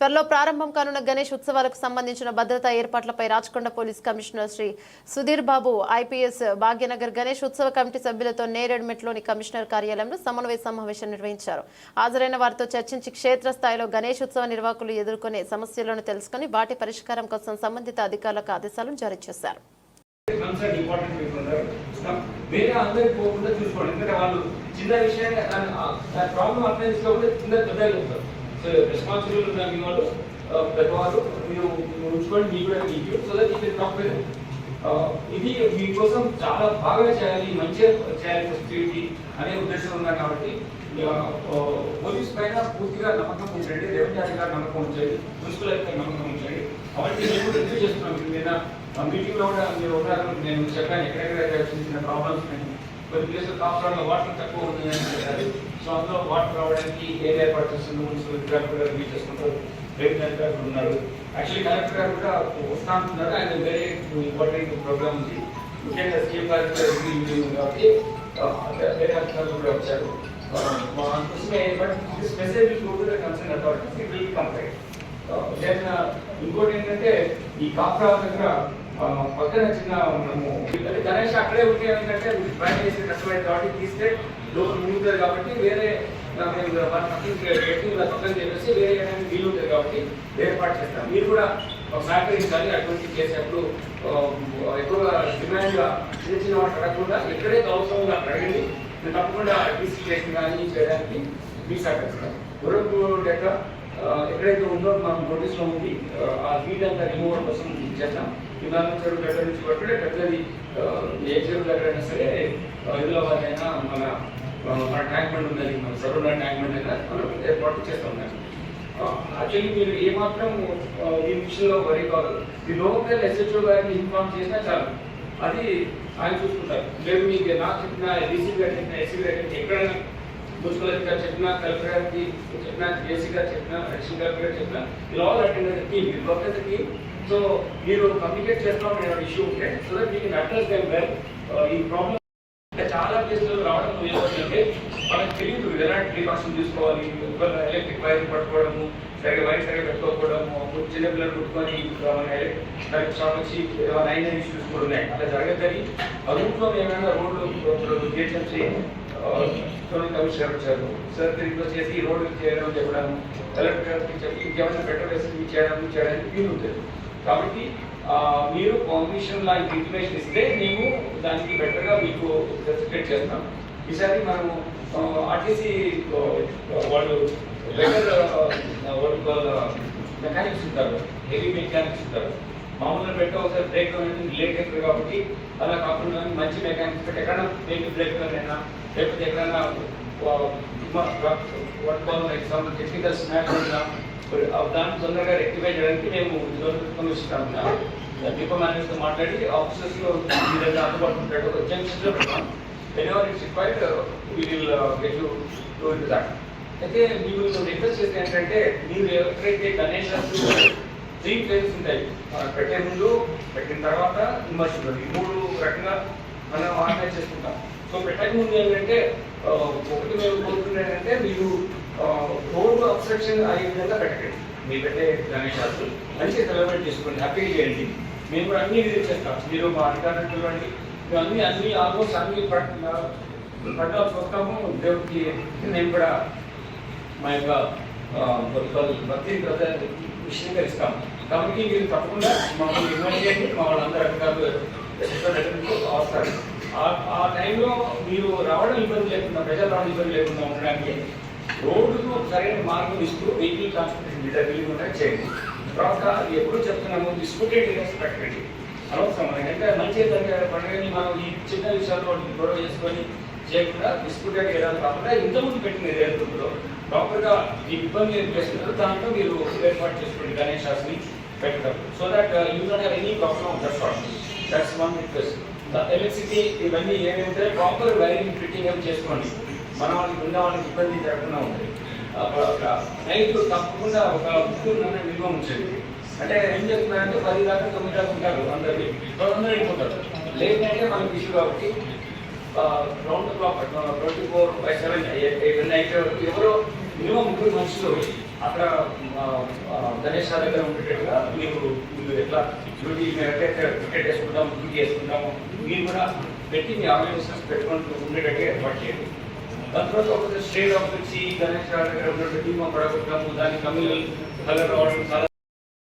త్వరలో ప్రారంభం కానున్న గణేష్ ఉత్సవాలకు సంబంధించిన భద్రతా ఏర్పాట్లపై Rachakonda police commissioner Shri Sudheer Babu IPS Bhagyanagar Ganesh ఉత్సవ కమిటీ సభ్యులతో నేరేడ్మెట్లోని కమిషనర్ కార్యాలయంలో సమన్వయ సమావేశం నిర్వహించారు. హాజరైన వారితో చర్చించి క్షేత్రస్థాయిలో గణేష్ ఉత్సవ నిర్వాహకులు ఎదుర్కొనే సమస్యలను తెలుసుకుని వాటి పరిష్కారం కోసం సంబంధిత అధికారులకు ఆదేశాలను జారీ చేశారు. కన్సర్న్ ఇంపార్టెంట్ పీపుల్ ఉన్నారు. వేరే అందరికి పోకుండా చూసుకోండి. ఎందుకంటే వాళ్ళు చిన్న విషయాన్ని ప్రాబ్లం అర్థం చేసుకోకుండా చిన్న పెద్దలు ఉంటారు. సో రెస్పాన్సిబుల్ ఉన్న మీ వాళ్ళు పెద్దవాళ్ళు మీరు ఉంచుకోండి మీకు కూడా మీకు సో దట్ ఈ టాక్ ఇది మీకోసం చాలా బాగా చేయాలి మంచిగా చేయాలి ఫెస్టివిటీ అనే ఉద్దేశం ఉన్నా కాబట్టి పోలీస్ పైన పూర్తిగా నమ్మకం ఉంచండి రెవెన్యూ అధికారి నమ్మకం ఉంచండి మున్సిపల్ అధికారి నమ్మకం ఉంచండి. అవన్నీ మేము కూడా రివ్యూ చేస్తున్నాం మీరు మీద మీటింగ్ కూడా మీరు ఉన్నారు నేను చెప్పాను ఎక్కడెక్కడ చిన్న ప్రాబ్లమ్స్ ఉన్నాయి కొన్ని ప్లేసెస్ కాపురాల్లో వాటర్ తక్కువ ఉంది అని చెప్పారు. అందులో వాటర్ రావడానికి ఏరియా ఏర్పాటు చేస్తుంది మున్సిపల్ కలెక్టర్ గారు రివ్యూ చేసుకుంటారు. కలెక్టర్ గారు ఉన్నారు. యాక్చువల్లీ కలెక్టర్ గారు కూడా వస్తా అంటున్నారు. ఆయన వేరే ఇంపార్టెంట్ ప్రోగ్రామ్ ఉంది. ముఖ్యంగా సీఎం గారు కాబట్టి వేరే అధికారులు కూడా వచ్చారు. అందుకోసమే but this message will go to the concern authorities it will complaint then ఇంకోటి ఏంటంటే ఈ కాఫ్రా దగ్గర పక్కన చిన్న మనము గణేష్ అక్కడే ఉంటే ఏంటంటే బయట చేసి కష్టమైంది కాబట్టి తీస్తే లోపల మునుగుతుంది కాబట్టి వేరే ఆ, పక్కన చెప్పేసి వేరే వీలు ఉంటుంది కాబట్టి ఏర్పాటు చేస్తాం మీరు కూడా ఒక సహకరించాలి అటువంటి చేసేటప్పుడు ఎక్కువగా డిమాండ్గా చిన్న చిన్న వాటి అడగకుండా ఎక్కడైతే అవసరంగా అడగండి నేను తప్పకుండా డిసిప్లేషన్ కానీ చేయడానికి మీ సహకరిస్తాం గురకు డేటా ఎక్కడైతే ఉందో మనం నోటీస్లో ఉంది. ఆ, ఆ రిమూవల్ కోసం చేద్దాం. విమానం చెరువు దగ్గర నుంచి పట్టుకుంటే పెద్దది ఏ చెరువు దగ్గర అయినా సరే హైదరాబాద్ అయినా మన మన ట్యాంక్ బండ్ ఉందని మన సరౌండ్ ట్యాంక్ బండ్ అయినా మనం ఏర్పాటు చేస్తూ ఉన్నాం. యాక్చువల్లీ మీరు ఏమాత్రం ఈ విషయంలో వరి కాదు. ఈ లోకల్ ఎస్హెచ్ఓ గారిని ఇన్ఫార్మ్ చేసినా చాలు. అది ఆయన చూసుకుంటారు. మేము మీకు నాకు చెప్పిన డీసీ గారు చెప్పిన ఎస్సీ గారు చెప్పిన ఎక్కడైనా మున్సిపల్ అధికారి చెప్పినా కలెక్టర్ గారికి చెప్పినా జేసీ గారు చెప్పినా అడిషనల్ కలెక్టర్ గారు చెప్పినా ఇలా all attend the team local work team so మీరు కమ్యూనికేట్ చేస్తాం ఏమైనా ఇష్యూ ఉంటే so that you can address them well ఈ ప్రాబ్లమ్ చాలా కేసులు రావడం ఏమవుతుందంటే మనకు తెలియదు ఎలాంటి ప్రికాషన్ తీసుకోవాలి ఎలక్ట్రిక్ వైర్ పట్టుకోవడము సరిగ్గా వైర్ సరిగ్గా పెట్టుకోకపోవడము చిన్న పిల్లలు పుట్టుకొని మన ఎలక్ట్రిక్ షాప్ వచ్చి ఏమైనా అయిన ఇష్యూస్ కూడా ఉన్నాయి అలా జరగదని ఆ రూట్లో ఏమైనా రోడ్లు చేసి కమిషనర్ వచ్చారు సార్ రిక్వెస్ట్ చేసి ఈ రోడ్డు చేయడం చెప్పడం ఎలక్ట్రిక్ చెప్పి ఇంకేమైనా బెటర్ ఫెసిలిటీ చేయడం చేయడానికి వీలు ఉంటుంది కాబట్టి మీరు కాంపిటీషన్ లాంటి ఇంటిమేషన్ ఇస్తే మేము దానికి బెటర్గా మీకు ఫెసిలిటేట్ చేస్తాం. ఈసారి మనము ఆర్టీసీ వాళ్ళు బెటర్ వాళ్ళు మెకానిక్స్ ఉంటారు హెవీ మెకానిక్స్ ఉంటారు. మామూలుగా పెట్టే ఒకసారి బ్రేక్ అనేది లేట్ అవుతుంది కాబట్టి అలా కాకుండా మంచి మెకానిక్స్ పెట్టి ఎక్కడైనా బ్రేక్ బ్రేక్ అయినా లేకపోతే ఎక్కడైనా ఎగ్జాంపుల్ టెక్నికల్ స్నాప్ ఉన్నా దాన్ని తొందరగా రెక్టిఫై చేయడానికి మేము కమిషన్ డిపో మేనేజర్తో మాట్లాడి ఆఫీసర్స్లో uh, మీ దగ్గర అందుబాటులో ఉంటాడు జంక్షన్స్ పెడతాం ever it's required we will get you do it that అయితే మీరు రిక్వెస్ట్ చేస్తే ఏంటంటే మీరు ఎవరికైతే గణేష్ త్రీ ఫేజెస్ ఉంటాయి. ఆ, పెట్టే ముందు పెట్టిన తర్వాత ఇమర్షన్ ఈ మూడు రకంగా మనం ఆర్గనైజ్ చేసుకుంటాం. సో పెట్టక ముందు ఏంటంటే ఒకటి మేము కోరుకునేది మీరు రోడ్డు అబ్స్ట్రక్షన్ అయ్యే విధంగా పెట్టండి మీ పెట్టే గణేశాలు మంచిగా సెలబ్రేట్ చేసుకోండి హ్యాపీగా చేయండి. మేము కూడా అన్ని విజిట్ చేస్తాం. మీరు మా అధికారులు చూడండి మేము అన్ని అన్ని ఆల్మోస్ట్ అన్ని పట్ల చూస్తాము దేవుడికి నేను కూడా మా యొక్క ఆ, భక్తులు- భక్తిని ప్రజ- కాబట్టి మీరు తప్పకుండా మమ్మల్ని ఇన్వైట్ చేయండి. మా వాళ్ళందరూ అధికారులు వస్తారు. ఆ- ఆ టైంలో మీరు రావడం ఇబ్బంది లేకుండా ప్రజలు రావడం ఇబ్బంది లేకుండా ఉండడానికి రోడ్డుకు సరైన మార్గం ఇస్తూ వెహికల్ ట్రాన్స్పోర్టేషన్ వీళ్ళు కూడా చేయండి. తర్వాత ఎప్పుడు చెప్తున్నాము డిస్ప్యూటెడ్ ఏరియాస్ పెట్టండి. అనవసరం అంటే మంచి ఏదంటే పండుగని మనం ఈ చిన్న విషయాల్లో గొడవ చేసుకొని చేయకుండా డిస్ప్యూటెడ్ ఏరియాలు కాకుండా ఇంతకుముందు పెట్టిన గ్రూప్లో ప్రాపర్గా ఈ ఇబ్బంది ఏం చేస్తున్నారు దాంట్లో మీరు ఏర్పాటు చేసుకోండి గణేష్ శాస్త్రి పెట్టడం. So that you don't have any problem that sort that's one request electricity ఇవన్నీ ఏమైతే ప్రాపర్ వైరింగ్ ఫిట్టింగ్ ఏమి చేసుకోండి. మన వాళ్ళకి ఉన్న వాళ్ళకి ఇబ్బంది జరగకుండా ఉంటుంది నైట్ తప్పకుండా ఒక ముగ్గురు విలువ ఉంటుంది. అంటే ఏం చెప్తున్నారంటే పది దాకా తొమ్మిది దాకా ఉంటారు అందరికి అందరూ వెళ్ళిపోతారు. లేట్ అంటే మనకి ఇష్యూ కాబట్టి round clock twenty four by seven night ఎవరో మినిమం ముగ్గురు మనుషులు అక్కడ గణేష్ సార్ దగ్గర ఉండేటట్టుగా మీరు మీరు ఎట్లా డ్యూటీ మేము ఎక్కడ క్రికెట్ వేసుకుంటాము డ్యూటీ వేసుకుంటాము మీరు కూడా పెట్టి మీ ఆర్గనైజేషన్స్ పెట్టుకుంటూ ఉండేటట్టుగా ఏర్పాటు చేయండి. Control over the state of the sea, Ganesh Karnataka, Bima Parakutam, Udani, Kamil, Halagar,